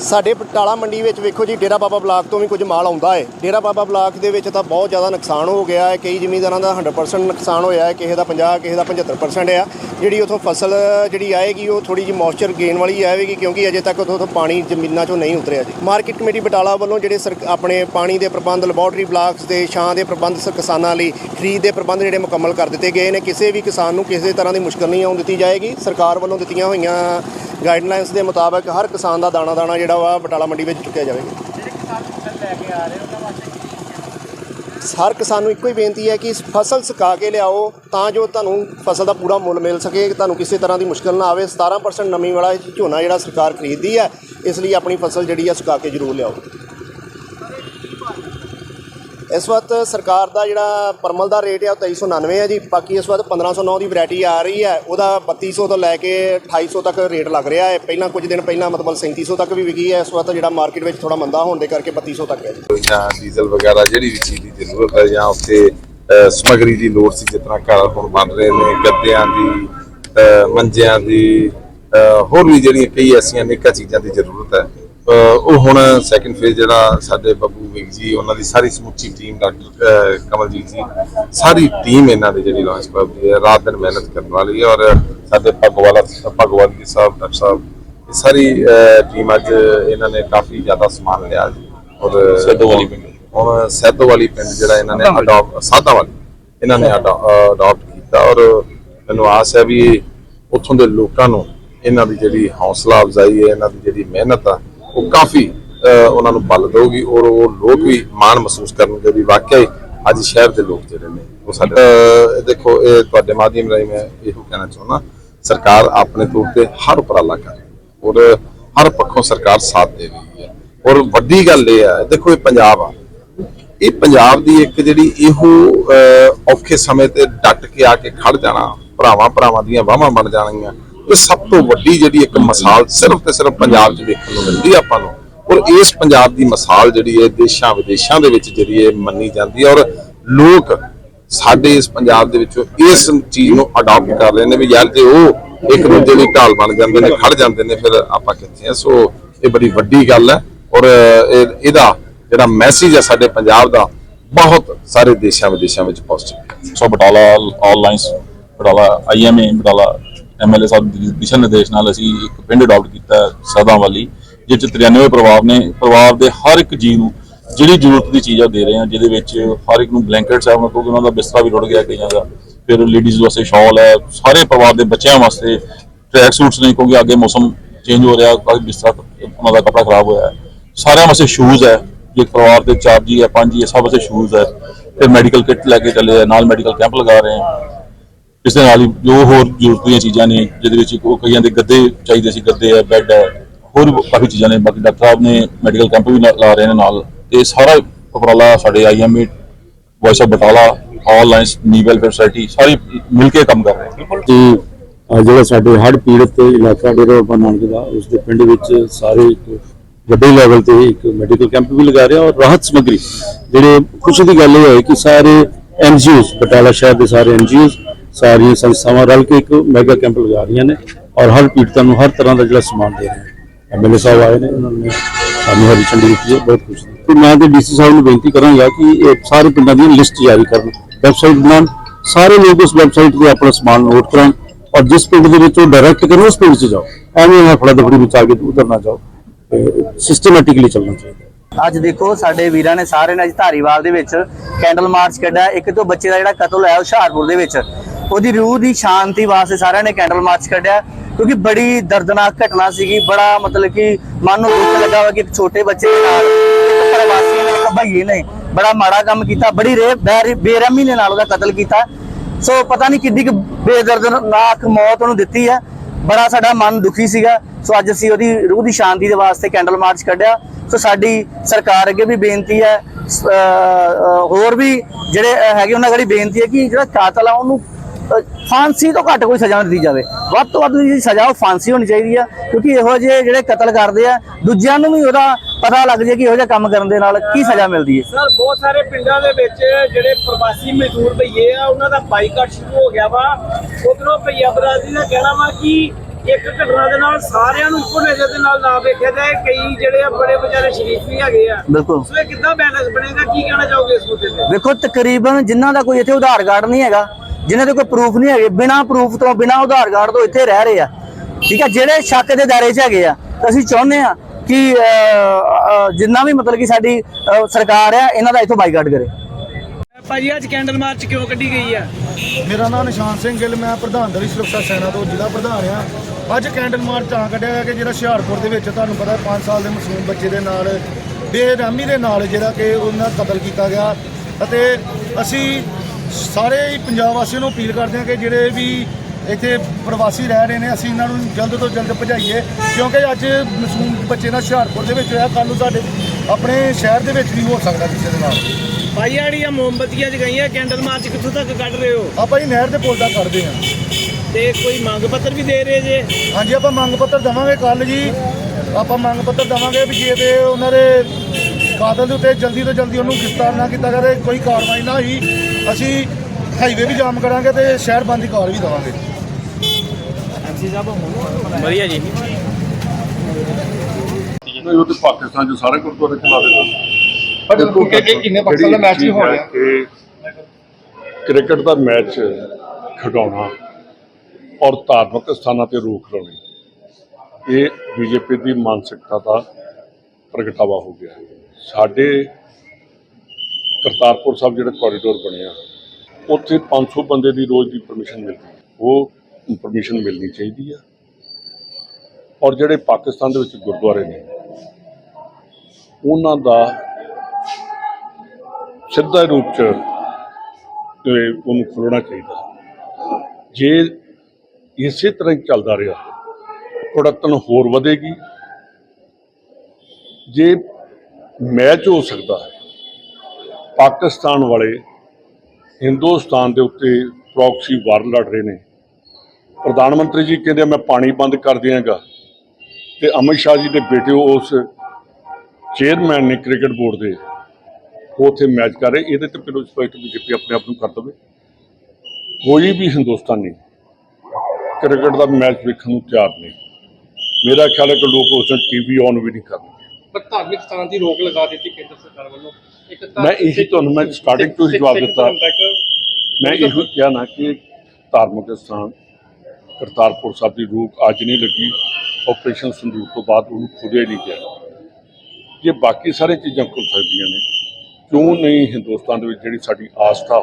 ਸਾਡੇ ਬਟਾਲਾ ਮੰਡੀ ਵਿੱਚ ਵੇਖੋ ਜੀ, ਡੇਰਾ ਬਾਬਾ ਬਲਾਕ ਤੋਂ ਵੀ ਕੁਝ ਮਾਲ ਆਉਂਦਾ ਹੈ। ਡੇਰਾ ਬਾਬਾ ਬਲਾਕ ਦੇ ਵਿੱਚ ਤਾਂ ਬਹੁਤ ਜ਼ਿਆਦਾ ਨੁਕਸਾਨ ਹੋ ਗਿਆ ਹੈ। ਕਈ ਜ਼ਿਮੀਂਦਾਰਾਂ ਦਾ 100% ਨੁਕਸਾਨ ਹੋਇਆ ਹੈ। ਕਿਸੇ ਦਾ 50 ਕਿਸੇ ਦਾ 75% ਆ। ਜਿਹੜੀ ਉਥੋਂ ਫਸਲ ਜਿਹੜੀ ਆਏਗੀ, ਉਹ ਥੋੜੀ ਜਿਹੀ ਮੌਇਸਚਰ ਗੇਨ ਵਾਲੀ ਆਵੇਗੀ, ਕਿਉਂਕਿ ਅਜੇ ਤੱਕ ਉਥੋਂ ਪਾਣੀ ਜ਼ਮੀਨਾਂ 'ਚੋਂ ਨਹੀਂ ਉਤਰਿਆ ਜੀ। ਮਾਰਕੀਟ ਕਮੇਟੀ ਬਟਾਲਾ ਵੱਲੋਂ ਜਿਹੜੇ ਸਰਕ- ਆਪਣੇ ਪਾਣੀ ਦੇ ਪ੍ਰਬੰਧ ਲੈਬੋਰਟਰੀ ਬਲਾਕਸ ਦੇ, ਛਾਂ ਦੇ ਪ੍ਰਬੰਧ ਕਿਸਾਨਾਂ ਲਈ ਖਰੀਦ ਦੇ ਪ੍ਰਬੰਧ ਜਿਹੜੇ ਮੁਕੰਮਲ ਕਰ ਦਿੱਤੇ ਗਏ ਨੇ। ਕਿਸੇ ਵੀ ਕਿਸਾਨ ਨੂੰ ਕਿਸੇ ਤਰ੍ਹਾਂ ਦੀ ਮੁਸ਼ਕਲ ਨਹੀਂ ਆਉਣ ਦਿੱਤੀ ਜਾਏਗੀ। ਸਰਕਾਰ ਵੱਲੋਂ ਦਿੱਤੀਆਂ ਹੋਈਆਂ ਗਾਈਡਲਾਈਨਸ ਦੇ ਮੁਤਾਬਕ ਹਰ ਕਿਸਾਨ ਦਾ ਦਾਣਾ ਦਾਣਾ ਜਿਹੜਾ ਵਾ ਬਟਾਲਾ ਮੰਡੀ ਵਿੱਚ ਚੁੱਕਿਆ ਜਾਵੇਗਾ ਹਰ ਕਿਸਾਨ ਨੂੰ ਇੱਕੋ ਹੀ ਬੇਨਤੀ ਹੈ ਕਿ ਫਸਲ ਸੁਕਾ ਕੇ ਲਿਆਓ ਤਾਂ ਜੋ ਤੁਹਾਨੂੰ ਫਸਲ ਦਾ ਪੂਰਾ ਮੁੱਲ ਮਿਲ ਸਕੇ ਤੁਹਾਨੂੰ ਕਿਸੇ ਤਰ੍ਹਾਂ ਦੀ ਮੁਸ਼ਕਲ ਨਾ ਆਵੇ। 17% ਨਮੀ ਵਾਲਾ ਝੋਨਾ ਜਿਹੜਾ ਸਰਕਾਰ ਖਰੀਦਦੀ ਹੈ ਇਸ ਲਈ ਆਪਣੀ ਫਸਲ ਜਿਹੜੀ ਆ ਸੁਕਾ ਕੇ ਜ਼ਰੂਰ ਲਿਆਓ। ਇਸ ਵਕਤ ਸਰਕਾਰ ਦਾ ਜਿਹੜਾ ਪਰਮਲ ਦਾ ਰੇਟ ਹੈ ਉਹ 2399 ਹੈ ਜੀ ਬਾਕੀ ਇਸ ਵਕਤ 1509 ਦੀ ਵੈਰਾਈਟੀ ਆ ਰਹੀ ਹੈ। ਉਹਦਾ 3200 ਤੋਂ ਲੈ ਕੇ 2800 ਤੱਕ ਰੇਟ ਲੱਗ ਰਿਹਾ ਹੈ। ਪਹਿਲਾਂ ਕੁਝ ਦਿਨ ਪਹਿਲਾਂ ਮਤਲਬ 3700 ਤੱਕ ਵੀ ਵਿਕੀ ਹੈ। ਇਸ ਵਕਤ ਜਿਹੜਾ ਮਾਰਕੀਟ ਵਿੱਚ ਥੋੜਾ ਮੰਦਾ ਹੋਣ ਦੇ ਕਰਕੇ 3200 ਤੱਕ ਹੈ ਜੀ। ਜਾਂ ਡੀਜ਼ਲ ਵਗੈਰਾ ਜਿਹੜੀ ਵੀ ਚੀਜ਼ ਦੀ ਜ਼ਰੂਰਤ ਹੈ ਜਾਂ ਉੱਥੇ ਅਹ, ਸਮੱਗਰੀ ਦੀ ਲੋੜ ਸੀ ਜਿਸ ਤਰ੍ਹਾਂ ਘਰ ਹੁਣ ਬਣ ਰਹੇ ਨੇ ਗੱਦਿਆਂ ਦੀ ਮੰਜਿਆਂ ਦੀ ਹੋਰ ਵੀ ਜਿਹੜੀਆਂ ਕਈ ਐਸੀਆਂ ਨੇਕਾਂ ਚੀਜ਼ਾਂ ਦੀ ਜ਼ਰੂਰਤ ਹੈ। ਉਹ ਹੁਣ ਸੈਕੰਡ ਫੇਜ਼ ਜਿਹੜਾ ਸਾਡੇ ਬੱਬੂ ਵਿੰਗ ਜੀ ਉਹਨਾਂ ਦੀ ਸਾਰੀ ਸਮੁੱਚੀ ਟੀਮ ਡਾਕਟਰ ਕਮਲਜੀਤ ਜੀ ਸਾਰੀ ਟੀਮ ਇਹਨਾਂ ਦੀ ਜਿਹੜੀ ਲਾਂਚ ਕਰਦੀ ਹੈ ਰਾਤ ਦਿਨ ਮਿਹਨਤ ਕਰਨ ਵਾਲੀ ਹੈ ਔਰ ਸਾਡੇ ਭਗਵਾਲਾ ਭਗਵਾਨ ਜੀ ਸਾਹਿਬ ਡਾਕਟਰ ਸਾਹਿਬ ਇਹ ਸਾਰੀ ਟੀਮ ਅੱਜ ਇਹਨਾਂ ਨੇ ਕਾਫੀ ਜ਼ਿਆਦਾ ਸਮਾਨ ਲਿਆ ਜੀ ਔਰ ਸੈਦੋ ਵਾਲੀ ਪਿੰਡ। ਹੁਣ ਸੈਦੋ ਵਾਲੀ ਪਿੰਡ ਜਿਹੜਾ ਇਹਨਾਂ ਨੇ ਅਡਾਪਟ ਸਾਦਾ ਵਾਲੀ ਇਹਨਾਂ ਨੇ ਅਡਾਪਟ ਕੀਤਾ ਔਰ ਮੈਨੂੰ ਆਸ ਹੈ ਵੀ ਉੱਥੋਂ ਦੇ ਲੋਕਾਂ ਨੂੰ ਇਹਨਾਂ ਦੀ ਜਿਹੜੀ ਹੌਸਲਾ ਅਫਜ਼ਾਈ ਹੈ ਇਹਨਾਂ ਦੀ ਜਿਹੜੀ ਮਿਹਨਤ ਆ ਉਹ ਕਾਫੀ ਉਹਨਾਂ ਨੂੰ ਬਲ ਦੇਊਗੀ ਔਰ ਉਹ ਲੋਕ ਵੀ ਮਾਣ ਮਹਿਸੂਸ ਕਰਨਗੇ ਵੀ ਵਾਕਿਆ ਅੱਜ ਸ਼ਹਿਰ ਦੇ ਲੋਕ ਜਿਹੜੇ ਨੇ ਉਹ ਸਾਡੇ ਦੇਖੋ ਇਹ ਤੁਹਾਡੇ ਮਾਧਿਅਮ ਰਾਹੀਂ ਮੈਂ ਇਹੋ ਕਹਿਣਾ ਚਾਹੁੰਦਾ ਸਰਕਾਰ ਆਪਣੇ ਤੌਰ ਤੇ ਹਰ ਉਪਰਾਲਾ ਕਰ ਔਰ ਹਰ ਪੱਖੋਂ ਸਰਕਾਰ ਸਾਥ ਦੇ ਰਹੀ ਹੈ। ਔਰ ਵੱਡੀ ਗੱਲ ਇਹ ਹੈ ਦੇਖੋ ਇਹ ਪੰਜਾਬ ਆ। ਇਹ ਪੰਜਾਬ ਦੀ ਇੱਕ ਜਿਹੜੀ ਇਹੋ ਅਹ, ਔਖੇ ਸਮੇਂ ਤੇ ਡਟ ਕੇ ਆ ਕੇ ਖੜ ਜਾਣਾ ਭਰਾਵਾਂ ਭਰਾਵਾਂ ਦੀਆਂ ਬਾਹਾਂ ਬਣ ਜਾਣਗੀਆਂ ਇਹ ਸਭ ਤੋਂ ਵੱਡੀ ਜਿਹੜੀ ਇੱਕ ਮਿਸਾਲ ਸਿਰਫ ਤੇ ਸਿਰਫ ਪੰਜਾਬ 'ਚ ਦੇਖਣ ਨੂੰ ਮਿਲਦੀ ਆ ਆਪਾਂ ਨੂੰ, ਔਰ ਇਸ ਪੰਜਾਬ ਦੀ ਮਿਸਾਲ ਜਿਹੜੀ ਹੈ ਦੇਸ਼ਾਂ ਵਿਦੇਸ਼ਾਂ ਦੇ ਵਿੱਚ ਜਿਹੜੀ ਹੈ ਮੰਨੀ ਜਾਂਦੀ ਹੈ ਔਰ ਲੋਕ ਸਾਡੇ ਇਸ ਪੰਜਾਬ ਦੇ ਵਿੱਚੋਂ ਇਸ ਚੀਜ਼ ਨੂੰ ਅਡਾਪਟ ਕਰ ਰਹੇ ਨੇ ਵੀ ਯਾਰ ਜੇ ਉਹ ਇੱਕ ਦੂਜੇ ਦੀ ਢਾਲ ਬਣ ਜਾਂਦੇ ਨੇ, ਖੜ ਜਾਂਦੇ ਨੇ, ਫਿਰ ਆਪਾਂ ਕਿੱਥੇ ਆ? ਸੋ ਇਹ ਬੜੀ ਵੱਡੀ ਗੱਲ ਹੈ, ਔਰ ਇਹਦਾ ਜਿਹੜਾ ਮੈਸੇਜ ਹੈ ਸਾਡੇ ਪੰਜਾਬ ਦਾ ਬਹੁਤ ਸਾਰੇ ਦੇਸ਼ਾਂ ਵਿਦੇਸ਼ਾਂ ਵਿੱਚ ਪਹੁੰਚਿਆ ਸੋ Batala all lines Batala IMA Batala MLA ਸਾਹਿਬ ਦੀ ਦਿਸ਼ਾ ਨਿਰਦੇਸ਼ ਨਾਲ ਅਸੀਂ ਇੱਕ ਪਿੰਡ ਅਡਾਪਟ ਕੀਤਾ ਸਦਾ ਵਾਲੀ ਜਿਸ ਚ 93 ਪਰਿਵਾਰ ਨੇ ਪਰਿਵਾਰ ਦੇ ਹਰ ਇੱਕ ਜੀਅ ਨੂੰ ਜਿਹੜੀ ਜ਼ਰੂਰਤ ਦੀ ਚੀਜ਼ ਆ ਦੇ ਰਹੇ ਹਾਂ ਜਿਹਦੇ ਵਿੱਚ ਹਰ ਇੱਕ ਨੂੰ ਬਲੈਂਕਟਸ ਹੈ ਉਹਨਾਂ ਉਹਨਾਂ ਦਾ ਬਿਸਤਰਾ ਵੀ ਰੁੜ ਗਿਆ ਕਈਆਂ ਦਾ। ਫਿਰ ਲੇਡੀਜ਼ ਵਾਸਤੇ ਸ਼ਾਲ ਹੈ, ਸਾਰੇ ਪਰਿਵਾਰ ਦੇ ਬੱਚਿਆਂ ਵਾਸਤੇ ਟਰੈਕ ਸੂਟਸ ਨੇ, ਕਿਉਂਕਿ ਅੱਗੇ ਮੌਸਮ ਚੇਂਜ ਹੋ ਰਿਹਾ ਕਾਫੀ ਬਿਸਤਰਾ, ਉਹਨਾਂ ਦਾ ਕੱਪੜਾ ਖਰਾਬ ਹੋਇਆ ਸਾਰਿਆਂ ਵਾਸਤੇ ਸ਼ੂਜ਼ ਹੈ, ਜੇ ਪਰਿਵਾਰ ਦੇ ਚਾਰ ਜੀ ਹੈ, ਪੰਜ ਜੀ ਹੈ ਸਭ ਵਾਸਤੇ ਸ਼ੂਜ਼ ਹੈ। ਫਿਰ ਮੈਡੀਕਲ ਕਿੱਟ ਲੈ ਕੇ ਚੱਲੇ ਆ, ਨਾਲ ਮੈਡੀਕਲ ਕੈਂਪ ਲਗਾ ਰਹੇ ਹਾਂ ਇਸ ਦੇ ਨਾਲ ਹੀ ਜੋ ਹੋਰ ਜ਼ਰੂਰਤ ਦੀਆਂ ਚੀਜ਼ਾਂ ਨੇ, ਜਿਹਦੇ ਵਿੱਚ ਉਹ ਕਈਆਂ ਦੇ ਗੱਦੇ ਚਾਹੀਦੇ ਸੀ, ਗੱਦੇ ਹੈ ਬੈੱਡ ਹੈ ਹੋਰ ਕਾਫੀ ਚੀਜ਼ਾਂ ਨੇ, ਬਾਕੀ ਡਾਕਟਰ ਸਾਹਿਬ ਨੇ ਮੈਡੀਕਲ ਕੈਂਪ ਵੀ ਲਾ ਰਹੇ ਨੇ ਨਾਲ। ਤੇ ਸਾਰਾ ਉਪਰਾਲਾ ਸਾਡੇ IMA voice of Batala, all lines, ਨੀ ਵੈਲਫੇਅਰ ਸੁਸਾਇਟੀ, ਸਾਰੀ ਮਿਲ ਕੇ ਕੰਮ ਕਰ ਰਹੇ ਨੇ। ਕਿ ਜਿਹੜਾ ਸਾਡੇ ਹੜ੍ਹ ਪੀੜਤ ਇਲਾਕਾ ਡੇਰਾ ਬਾਬਾ ਨਾਨਕ ਦਾ ਉਸ ਦੇ ਪਿੰਡ ਵਿੱਚ ਸਾਰੇ ਵੱਡੇ ਲੈਵਲ ਤੇ ਇੱਕ ਮੈਡੀਕਲ ਕੈਂਪ ਵੀ ਲਗਾ ਰਿਹਾ ਔਰ ਰਾਹਤ ਸਮੱਗਰੀ। ਜਿਹੜੇ, ਖੁਸ਼ੀ ਦੀ ਗੱਲ ਇਹ ਹੈ ਕਿ ਸਾਰੇ ਐਨਜੀਓਜ਼ ਬਟਾਲਾ ਸ਼ਹਿਰ ਦੇ ਸਾਰੇ ਐਨਜੀਓਜ਼ ਸਾਰੀਆਂ ਸੰਸਥਾਵਾਂ ਰਲ ਕੇ ਇੱਕ ਮੈਗਾ ਕੈਂਪ ਲਗਾ ਰਹੀਆਂ ਨੇ ਔਰ ਹਰ ਪੀੜਤਾਂ ਨੂੰ ਹਰ ਤਰ੍ਹਾਂ ਦਾ ਜਿਹੜਾ ਸਮਾਨ ਦੇ ਰਹੇ ਨੇ। ਐਮਐਲਏ ਸਾਹਿਬ ਆਏ ਨੇ, ਉਹਨਾਂ ਨੇ ਸਾਨੂੰ ਹਰੀ ਝੰਡੀ ਦਿੱਤੀ ਹੈ, ਬਹੁਤ ਖੁਸ਼ੀ ਤੇ ਮੈਂ ਤੇ ਡੀਸੀ ਸਾਹਿਬ ਨੂੰ ਬੇਨਤੀ ਕਰਾਂਗਾ ਕਿ ਇਹ ਸਾਰੇ ਪਿੰਡਾਂ ਦੀ ਲਿਸਟ ਜਾਰੀ ਕਰਨ ਵੈਬਸਾਈਟ ਬਣਾਉਣ, ਸਾਰੇ ਲੋਕ ਉਸ ਵੈਬਸਾਈਟ ਤੇ ਆਪਣਾ ਸਮਾਨ ਨੋਟ ਕਰਾਉਣ ਔਰ ਜਿਸ ਪਿੰਡ ਦੇ ਵਿੱਚ ਉਹ ਡਾਇਰੈਕਟ ਕਰਨ, ਉਸ ਪਿੰਡ 'ਚ ਜਾਓ। ਐਵੇਂ ਹਫੜਾ ਦਫੜੀ ਵਿੱਚ ਆ ਕੇ ਉਧਰ ਨਾ ਜਾਓ ਸਿਸਟਮੈਟਿਕਲੀ ਚੱਲਣਾ ਚਾਹੀਦਾ। ਅੱਜ ਦੇਖੋ, ਸਾਡੇ ਵੀਰਾਂ ਨੇ ਸਾਰੇ ਨੇ ਅੱਜ ਧਾਰੀਵਾਲ ਦੇ ਵਿੱਚ ਕੈਂਡਲ ਮਾਰਚ ਕੱਢਿਆ। ਇੱਕ ਤੋਂ ਬੱਚੇ ਦਾ ਜਿਹੜਾ ਕਤਲ ਹੋਇਆ, ਹੁਸ਼ਿਆਰਪੁਰ ਦੇ ਵਿੱਚ। ਉਹਦੀ ਰੂਹ ਦੀ ਸ਼ਾਂਤੀ ਵਾਸਤੇ ਸਾਰਿਆਂ ਨੇ ਕੈਂਡਲ ਮਾਰਚ ਕੱਢਿਆ। ਕਿਉਂਕਿ ਬੜੀ ਦਰਦਨਾਕ ਘਟਨਾ ਸੀਗੀ, ਬੜਾ ਮਤਲਬ ਕਿ ਮਨ ਨੂੰ ਦੁੱਖ ਲੱਗਾ ਵਾ ਕਿ ਇੱਕ ਛੋਟੇ ਬੱਚੇ ਦੇ ਨਾਲ, ਇੱਕ ਪ੍ਰਵਾਸੀ ਨੇ, ਇੱਕ ਭਈਏ ਨੇ ਬੜਾ ਮਾੜਾ ਕੰਮ ਕੀਤਾ, ਬੜੀ ਰੇ ਬੇਰਹਿਮੀ ਦੇ ਨਾਲ ਉਹਦਾ ਕਤਲ ਕੀਤਾ। ਸੋ ਪਤਾ ਨਹੀਂ ਕਿੰਨੀ ਕੁ ਬੇਦਰਦਨਾਕ ਮੌਤ ਉਹਨੂੰ ਦਿੱਤੀ ਹੈ ਬੜਾ ਸਾਡਾ ਮਨ ਦੁਖੀ ਸੀਗਾ। ਸੋ ਅੱਜ ਅਸੀਂ ਉਹਦੀ ਰੂਹ ਦੀ ਸ਼ਾਂਤੀ ਦੇ ਵਾਸਤੇ ਕੈਂਡਲ ਮਾਰਚ ਕੱਢਿਆ। ਸੋ ਸਾਡੀ ਸਰਕਾਰ ਅੱਗੇ ਵੀ ਬੇਨਤੀ ਹੈ। ਹੋਰ ਵੀ ਜਿਹੜੇ ਹੈਗੇ, ਉਹਨਾਂ ਅੱਗੇ ਬੇਨਤੀ ਹੈ ਕਿ ਜਿਹੜਾ ਕਾਤਲ ਆ, ਉਹਨੂੰ ਫਾਂਸੀ ਤੋਂ ਘੱਟ ਕੋਈ ਸਜ਼ਾ ਦਿੱਤੀ ਜਾਵੇ। ਵੱਧ ਤੋਂ ਵੱਧ ਜਿਹੜੀ ਸਜ਼ਾ ਉਹ ਫਾਂਸੀ ਹੋਣੀ ਚਾਹੀਦੀ ਆ ਕਿਉਂਕਿ ਇਹੋ ਜਿਹੇ ਜਿਹੜੇ ਕਤਲ ਕਰਦੇ ਆ ਦੂਜਿਆਂ ਨੂੰ ਵੀ ਉਹਦਾ ਪਤਾ ਲੱਗ ਜੇ ਕਿ ਇਹੋ ਜਿਹਾ ਕੰਮ ਕਰਨ ਦੇ ਨਾਲ ਕੀ ਸਜ਼ਾ ਮਿਲਦੀ ਹੈ। ਸਰ ਬਹੁਤ ਸਾਰੇ ਪਿੰਡਾਂ ਦੇ ਵਿੱਚ ਜਿਹੜੇ ਪ੍ਰਵਾਸੀ ਮਜ਼ਦੂਰ ਭਈਏ ਆ ਉਹਨਾਂ ਦਾ ਬਾਈਕਾਟ ਸ਼ੁਰੂ ਹੋ ਗਿਆ ਵਾ। ਉਧਰੋਂ ਭਈਆ ਬਰਾਦਰੀ ਦਾ ਕਹਿਣਾ ਵਾ ਕਿ ਇੱਕ ਘਟਨਾ ਦੇ ਨਾਲ ਸਾਰਿਆਂ ਨੂੰ ਇੱਕੋ ਨਜ਼ਰ ਦੇ ਨਾਲ ਨਾ ਵੇਖਿਆ ਜਾਏ ਕਈ ਜਿਹੜੇ ਆ ਬੜੇ ਵਿਚਾਰੇ ਸ਼ਰੀਫ ਵੀ ਹੈਗੇ ਆ। ਬਿਲਕੁਲ। ਸੋ ਇਹ ਕਿੱਦਾਂ ਬੈਲੈਂਸ ਬਣੇਗਾ? ਕੀ ਕਹਿਣਾ ਚਾਹੋਗੇ ਇਸ ਮੁੱਦੇ ਤੇ? ਵੇਖੋ ਤਕਰੀਬਨ ਜਿਨ੍ਹਾਂ ਦਾ ਕੋਈ ਇੱਥੇ ਆਧਾਰ ਕਾਰਡ ਨਹੀਂ ਹੈਗਾ ਜਿਨ੍ਹਾਂ ਦੇ ਕੋਈ ਪ੍ਰੂਫ ਨਹੀਂ ਹੈਗੇ ਬਿਨਾਂ ਪ੍ਰੂਫ ਤੋਂ ਬਿਨਾਂ ਆਧਾਰ ਕਾਰਡ ਤੋਂ ਇੱਥੇ ਰਹਿ ਰਹੇ ਆ। ਠੀਕ ਆ ਜਿਹੜੇ ਸ਼ੱਕ ਦੇ ਦਾਇਰੇ 'ਚ ਹੈਗੇ ਆ ਅਸੀਂ ਚਾਹੁੰਦੇ ਆ ਕਿ ਜਿੰਨਾ ਵੀ ਮਤਲਬ ਕਿ ਸਾਡੀ ਸਰਕਾਰ ਆ ਇਹਨਾਂ ਦਾ ਇੱਥੋਂ ਬਾਈਕਾਟ ਕਰੇ। ਭਾਜੀ ਅੱਜ ਕੈਂਡਲ ਮਾਰਚ ਕਿਉਂ ਕੱਢੀ ਗਈ ਆ? ਮੇਰਾ ਨਾਮ ਨਿਸ਼ਾਨ ਸਿੰਘ ਗਿੱਲ ਮੈਂ ਪ੍ਰਧਾਨ ਦਰੀ ਸੁਰੱਖਿਆ ਸੈਨਾ ਤੋਂ ਜ਼ਿਲ੍ਹਾ ਪ੍ਰਧਾਨ ਆ। ਅੱਜ ਕੈਂਡਲ ਮਾਰਚ ਤਾਂ ਕੱਢਿਆ ਗਿਆ ਕਿ ਜਿਹੜਾ ਹੁਸ਼ਿਆਰਪੁਰ ਦੇ ਵਿੱਚ ਤੁਹਾਨੂੰ ਪਤਾ 5 ਸਾਲ ਦੇ ਮਾਸੂਮ ਬੱਚੇ ਦੇ ਨਾਲ ਬੇਰਹਿਮੀ ਦੇ ਨਾਲ ਜਿਹੜਾ ਕਿ ਉਹਨਾਂ ਦਾ ਕਤਲ ਕੀਤਾ ਗਿਆ। ਅਤੇ ਅਸੀਂ ਸਾਰੇ ਹੀ ਪੰਜਾਬ ਵਾਸੀਆਂ ਨੂੰ ਅਪੀਲ ਕਰਦੇ ਹਾਂ ਕਿ ਜਿਹੜੇ ਵੀ ਇੱਥੇ ਪ੍ਰਵਾਸੀ ਰਹਿ ਰਹੇ ਨੇ ਅਸੀਂ ਇਹਨਾਂ ਨੂੰ ਜਲਦ ਤੋਂ ਜਲਦ ਭਜਾਈਏ। ਕਿਉਂਕਿ ਅੱਜ ਮਾਸੂਮ ਬੱਚੇ ਨਾਲ ਹੁਸ਼ਿਆਰਪੁਰ ਦੇ ਵਿੱਚ ਹੋਇਆ ਕੱਲ ਨੂੰ ਸਾਡੇ ਆਪਣੇ ਸ਼ਹਿਰ ਦੇ ਵਿੱਚ ਵੀ ਹੋ ਸਕਦਾ ਕਿਸੇ ਦੇ ਨਾਲ। ਭਾਈ ਜਿਹੜੀਆਂ ਮੋਮਬਤੀਆਂ ਜਗਾਈਆਂ ਕੈਂਡਲ ਮਾਰਚ ਕਿੱਥੋਂ ਤੱਕ ਕੱਢ ਰਹੇ ਹੋ? ਆਪਾਂ ਜੀ ਨਹਿਰ ਦੇ ਪੁਲ ਦਾ ਕਰਦੇ ਹਾਂ। ਤੇ ਕੋਈ ਮੰਗ ਪੱਤਰ ਵੀ ਦੇ ਰਹੇ ਜੇ? ਹਾਂਜੀ ਆਪਾਂ ਮੰਗ ਪੱਤਰ ਦਵਾਂਗੇ ਕੱਲ ਜੀ। ਆਪਾਂ ਮੰਗ ਪੱਤਰ ਦਵਾਂਗੇ ਵੀ ਜੇ ਤੇ ਉਹਨਾਂ ਦੇ ਕਾਤਲ ਦੇ ਉੱਤੇ ਜਲਦੀ ਤੋਂ ਜਲਦੀ ਉਹਨੂੰ ਗ੍ਰਿਫਤਾਰ ਨਾ ਕੀਤਾ ਜਾਵੇ ਕੋਈ ਕਾਰਵਾਈ ਨਾ ਹੋਈ। ਅਸੀਂ ਹਾਈਵੇ ਵੀ ਜਾਮ ਕਰਾਂਗੇ ਤੇ ਸ਼ਹਿਰ ਬੰਦ ਦੀ ਕਾਰ ਵੀ ਦਵਾਂਗੇ। ਵਧੀਆ ਜੀ। ਨਹੀਂ ਉਹ ਤੇ ਪਾਕਿਸਤਾਨ ਚ ਸਾਰੇ ਗੁਰਦੁਆਰੇ ਚਲਾ ਦਿੱਤੇ ਪਰ ਕਿੰਨੇ ਪਾਕਿਸਤਾਨ ਦਾ ਮੈਚ ਹੀ ਹੋ ਰਿਹਾ ਕਿ ਕ੍ਰਿਕਟ ਦਾ ਮੈਚ ਖਿਡਾਉਣਾ ਔਰ ਧਾਰਮਿਕ ਸਥਾਨਾਂ ਤੇ ਰੋਕ ਲਾਉਣੀ ਇਹ ਬੀਜੇਪੀ ਦੀ ਮਾਨਸਿਕਤਾ ਦਾ ਪ੍ਰਗਟਾਵਾ ਹੋ ਗਿਆ ਸਾਡੇ ਕਰਤਾਰਪੁਰ ਸਾਹਿਬ ਜਿਹੜਾ ਕੋਰੀਡੋਰ ਬਣਿਆ ਉੱਥੇ 500 ਬੰਦੇ ਦੀ ਰੋਜ਼ ਦੀ ਪਰਮਿਸ਼ਨ ਮਿਲਦੀ ਹੈ। ਉਹ ਪਰਮਿਸ਼ਨ ਮਿਲਣੀ ਚਾਹੀਦੀ ਆ। ਔਰ ਜਿਹੜੇ ਪਾਕਿਸਤਾਨ ਦੇ ਵਿੱਚ ਗੁਰਦੁਆਰੇ ਨੇ, ਉਹਨਾਂ ਦਾ ਸਿੱਧਾ ਰੂਪ ਚ ਉਹਨੂੰ ਖੋਲ੍ਹਣਾ ਚਾਹੀਦਾ। ਜੇ ਇਸੇ ਤਰ੍ਹਾਂ ਹੀ ਚੱਲਦਾ ਰਿਹਾ ਕੁੜਤਨ ਹੋਰ ਵਧੇਗੀ। ਜੇ ਮੈਚ ਹੋ ਸਕਦਾ ਹੈ। ਪਾਕਿਸਤਾਨ ਵਾਲੇ ਹਿੰਦੁਸਤਾਨ ਦੇ ਉੱਤੇ ਪ੍ਰੌਕਸੀ ਵਾਰ ਲੜ ਰਹੇ ਨੇ। ਪ੍ਰਧਾਨ ਮੰਤਰੀ ਜੀ ਕਹਿੰਦੇ ਮੈਂ ਪਾਣੀ ਬੰਦ ਕਰ ਦਿਆਂਗਾ। ਤੇ ਅਮਿਤ ਸ਼ਾਹ ਜੀ ਦੇ ਬੇਟੇ ਉਸ ਚੇਅਰਮੈਨ ਨੇ ਕ੍ਰਿਕਟ ਬੋਰਡ ਦੇ। ਉਹ ਉੱਥੇ ਮੈਚ ਕਰ ਰਹੇ। ਇਹਦੇ ਤੇ ਪਹਿਲਾਂ ਸਪਸ਼ਟ ਬੀਜੇਪੀ ਆਪਣੇ ਆਪ ਨੂੰ ਕਰ ਦਵੇ। ਕੋਈ ਵੀ ਹਿੰਦੁਸਤਾਨੀ ਕ੍ਰਿਕਟ ਦਾ ਮੈਚ ਵੇਖਣ ਨੂੰ ਤਿਆਰ ਨਹੀਂ। ਮੇਰਾ ਖਿਆਲ ਹੈ ਕਿ ਲੋਕ ਉਸ ਨੂੰ ਟੀਵੀ ਔਨ ਵੀ ਨਹੀਂ ਕਰਦੇ। ਪਰ ਧਾਰਮਿਕ ਸਥਾਨ ਦੀ ਰੋਕ ਲਗਾ ਦਿੱਤੀ ਕੇਂਦਰ ਸਰਕਾਰ ਵੱਲੋਂ। ਇੱਕ ਮੈਂ ਇਹੀ ਤੁਹਾਨੂੰ ਮੈਂ starting ਤੋਂ ਹੀ ਜਵਾਬ ਦਿੱਤਾ। ਮੈਂ ਇਹੋ ਕਿਹਾ ਨਾ ਕਿ ਧਾਰਮਿਕ ਸਥਾਨ ਕਰਤਾਰਪੁਰ ਸਾਹਿਬ ਦੀ ਰੂਪ ਅੱਜ ਨਹੀਂ ਲੱਗੀ। ਆਪਰੇਸ਼ਨ ਸੰਦੂਕ ਤੋਂ ਬਾਅਦ ਉਹਨੂੰ ਖੁੱਲਿਆ ਨਹੀਂ ਗਿਆ ਜੇ ਬਾਕੀ ਸਾਰੇ ਚੀਜ਼ਾਂ ਖੁੱਲ ਸਕਦੀਆਂ ਨੇ ਕਿਉਂ ਨਹੀਂ ਹਿੰਦੁਸਤਾਨ ਦੇ ਵਿੱਚ ਜਿਹੜੀ ਸਾਡੀ ਆਸਥਾ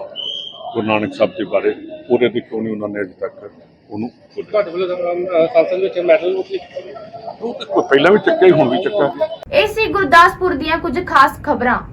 ਗੁਰੂ ਨਾਨਕ ਸਾਹਿਬ ਦੇ ਬਾਰੇ ਉਹਦੇ ਤੇ ਕਿਉਂ ਨਹੀਂ ਉਹਨਾਂ ਨੇ ਅਜੇ ਤੱਕ ਉਹਨੂੰ ਤੁਹਾਡੇ ਵੱਲੋਂ ਅਮ, ਸੰਸਦ ਵਿੱਚ ਮੈਟਲ ਉਹ ਉਹ ਤਾਂ ਪਹਿਲਾਂ ਵੀ ਚੱਕਿਆ ਹੀ ਹੁਣ ਵੀ ਚੱਕਾਂਗੇ ਇਹ ਸੀ ਗੁਰਦਾਸਪੁਰ ਦੀਆਂ ਕੁਝ ਖਾਸ ਖਬਰਾਂ।